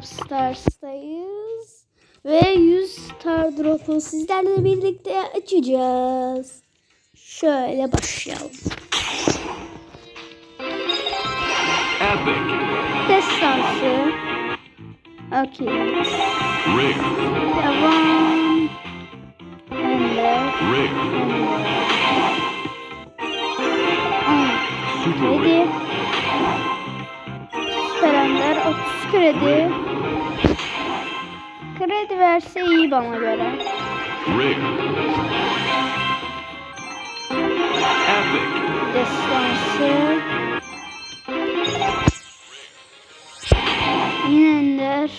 Stars'tayız. Ve 100 Star Drop'u sizlerle birlikte açacağız. Şöyle başlayalım. Epic. Destansı. Okey. Rare. Devam. Ender. Rare. Kredi. Kredi verse iyi bana göre. Destansı. Yine Ender.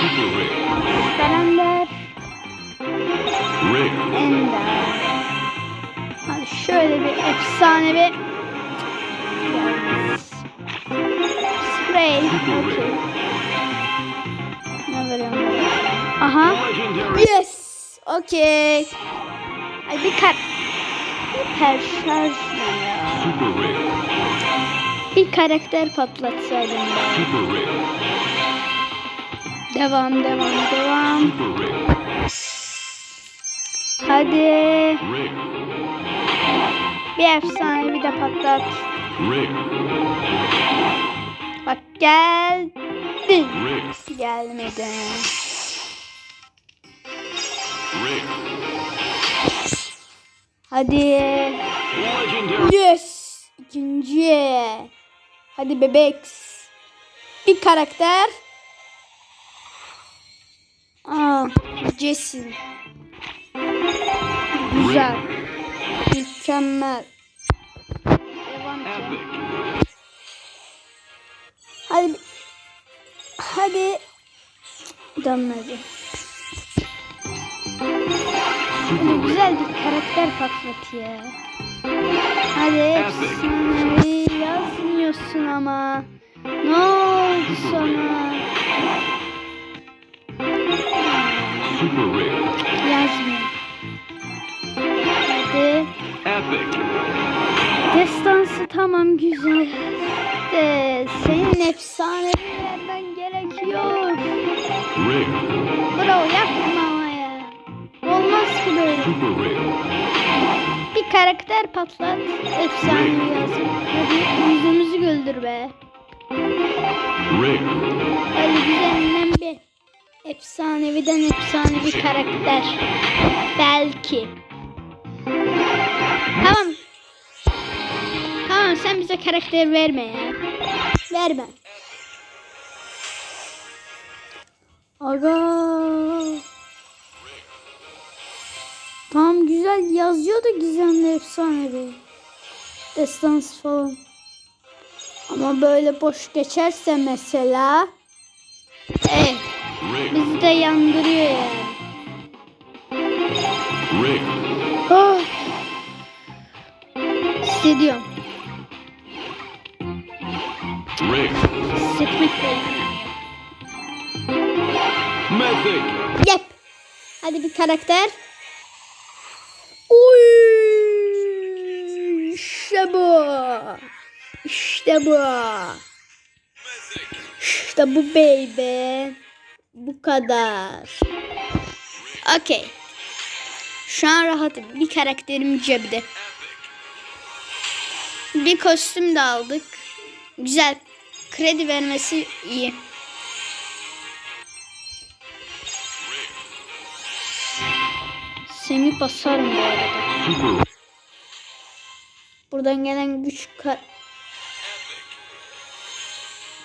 Süper Ender. Ender. Hadi şöyle bir efsane bir Ne veriyorum? Aha. Yes. Okey. Ay bir kar. Hiper şarj. Bir karakter patlatsaydım ben. Devam devam devam. Hadi. Bir efsane bir de patlat. Bak geldin. Rare. Gelmedi. Hadi. Yes. İkinci. Hadi bebek. Bir karakter. Aa, Jessin. Güzel. Mükemmel. Hadi. Hadi. Dönmedi. Hadi güzel bir karakter patlat ya. Hadi efsanevi yazmıyorsun ama. Ne oldu sana? Yazmıyor. Hadi. Epic. Destansı tamam güzel. De senin efsanevi vermen gerekiyor. Bro yapma ya. Olmaz ki böyle. Bir karakter patlat. Efsanevi yazın. Hadi yüzümüzü güldür be. Hadi güzelinden bir efsaneviden efsane bir karakter. Belki. Tamam. Sen bize karakter verme ya. Verme. Aga. Tamam güzel yazıyor da gizemli efsanevi. Destans falan. Ama böyle boş geçerse mesela Evet. Rare. Bizi de yandırıyor yani. Oh. Hissediyorum. De yani. Mythic. Yep. Hadi bir karakter. Oy. İşte bu. İşte bu. İşte bu baby. Bu kadar. Okey. Şu an rahatım. Bir karakterim cebde. Bir kostüm de aldık. Güzel. Kredi vermesi iyi. Semi basarım bu arada. Buradan gelen güç ka-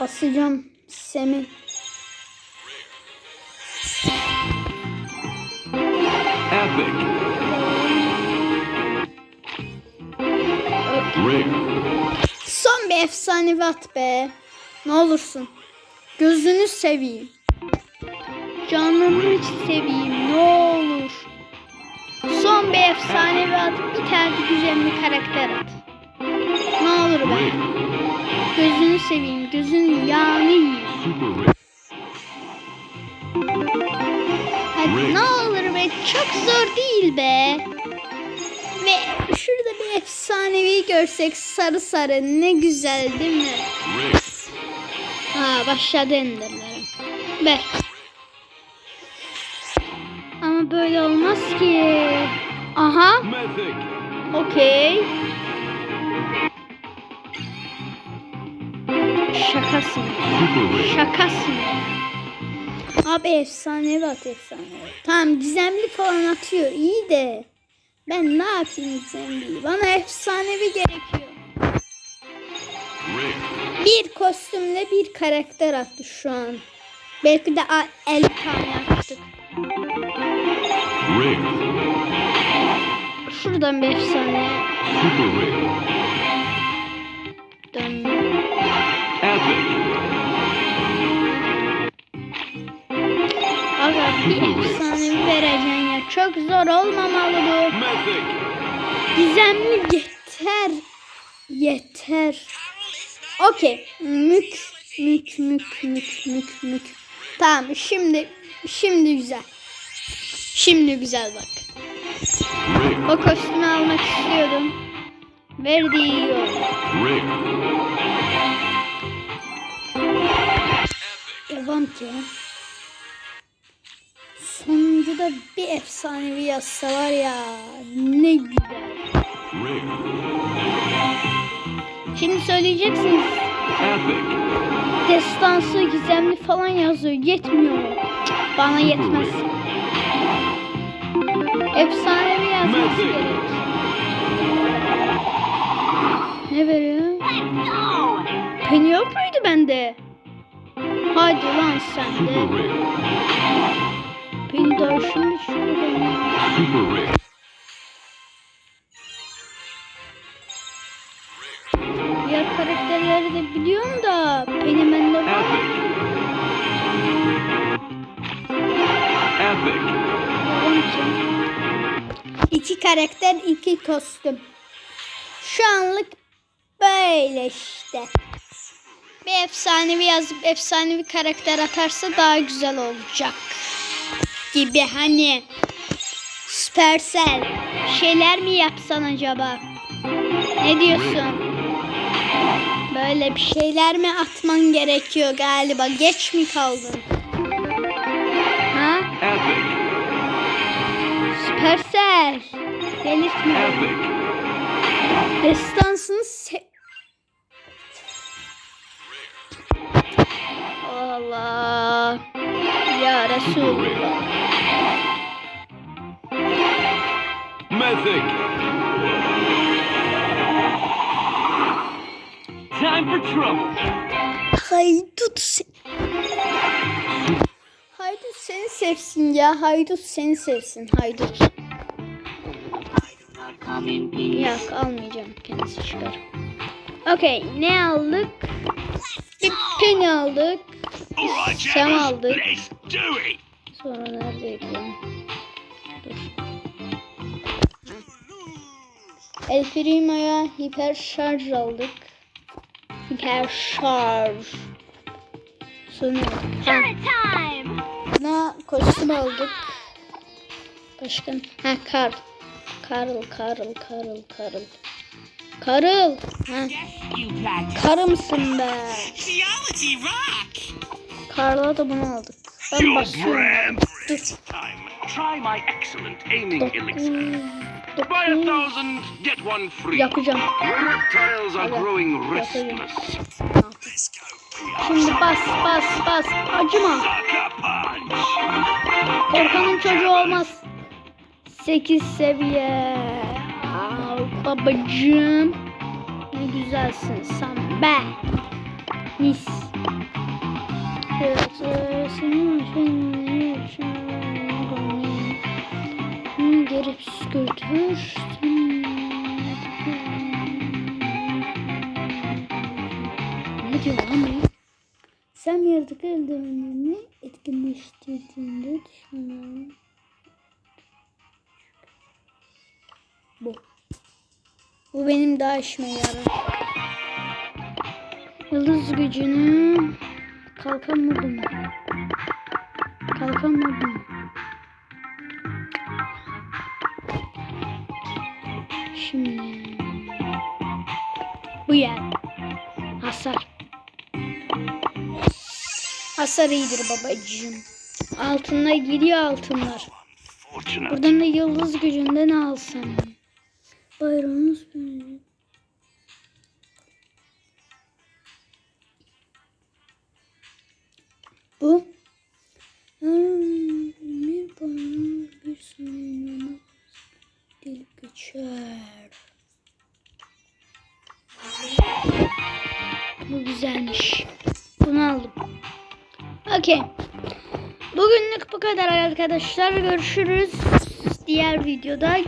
basacağım Semi. Epic. Son bir efsanevi at be. Ne olursun. Gözünü seveyim. Canını seveyim ne olur. Son bir efsanevi at. Bir tane güzel bir karakter at. Ne olur be. Gözünü seveyim. Gözünün yağını yiyeyim. Hadi ne olur be. Çok zor değil be. Ve şurada bir efsanevi görsek sarı sarı ne güzel değil mi? Ha başladı enderlerim. Ver. Ama böyle olmaz ki. Aha. Okey. Şakasın. Şakasın. Abi efsane at efsane. Tamam gizemli falan atıyor iyi de. Ben ne yapayım gizemli? Bana efsanevi gerekiyor. Bir kostümle bir karakter attı şu an. Belki de a- 50 tane attık. Rare. Şuradan bir efsane Super rare. dönmüyor. Epic. Aga bir efsanevi vereceksin ya. Çok zor olmamalı bu. Gizemli yeter. Yeter. Okey. Mük. Mük mük mük mük mük. Tamam şimdi şimdi güzel. Şimdi güzel bak. O kostümü almak istiyordum. Oldu. Rare. Devam ki. Sonuncuda bir efsanevi yazsa var ya ne güzel. Rare. Şimdi söyleyeceksiniz Epic. destansı gizemli falan yazıyor yetmiyor mu? Bana yetmez. Efsanevi yazması gerek. Ne veriyor? Penny yok muydu bende? Hadi lan sen de. Penny daha şimdi benim. Super rare. Karakterleri de biliyorum da. Epic. Devam ki. İki karakter, iki kostüm. Şu anlık böyle işte. Bir efsanevi yazıp efsanevi karakter atarsa daha güzel olacak. Gibi hani. Supercell. Şeyler mi yapsan acaba? Ne diyorsun? Böyle bir şeyler mi atman gerekiyor galiba? Geç mi kaldın? Ha? Epic. Supercell. Delirtme. Epic. Destansını se... Allah. Ya Resulullah. Mythic. Haydut se... Haydut seni sevsin ya. Haydut seni sevsin. Haydut. Yok almayacağım. Kendisi çıkar. Okey. Ne aldık? Bir pin aldık. Sam aldık. Sonra neredeydi? Dur. El Primo'ya hiper şarj aldık. Sonra ha. Buna kostüm aldık. Başka ha Karl. Karl, Karl, Karl, Karl. Karl. Ha. Karı mısın be? Geology rock. Karl'a da bunu aldık. Ben basıyorum. Dur. Try my excellent aiming elixir. Buy a thousand, get one free. Yapacağım. Reptiles are growing restless. Şimdi bas bas bas. Acıma. Korkanın çocuğu olmaz. 8 seviye. Aa, babacığım. Ne güzelsin sen be. Mis. Evet, senin için- Hı, Geri püskürtürsün. Ne diyor lan bu? Sen yaratık eldivenlerini etkinleştirdiğinde düşmanların Bu. Bu benim daha işime yarar. Yıldız gücünü kalkan mı Şimdi bu yer hasar. Hasar iyidir babacığım. Altınlar gidiyor altınlar. Buradan da yıldız gücünden alsam. Bayrağımız böyle. Bu. Hmm, Bir bana Bugünlük bu kadar arkadaşlar. Görüşürüz. Diğer videoda. Bye.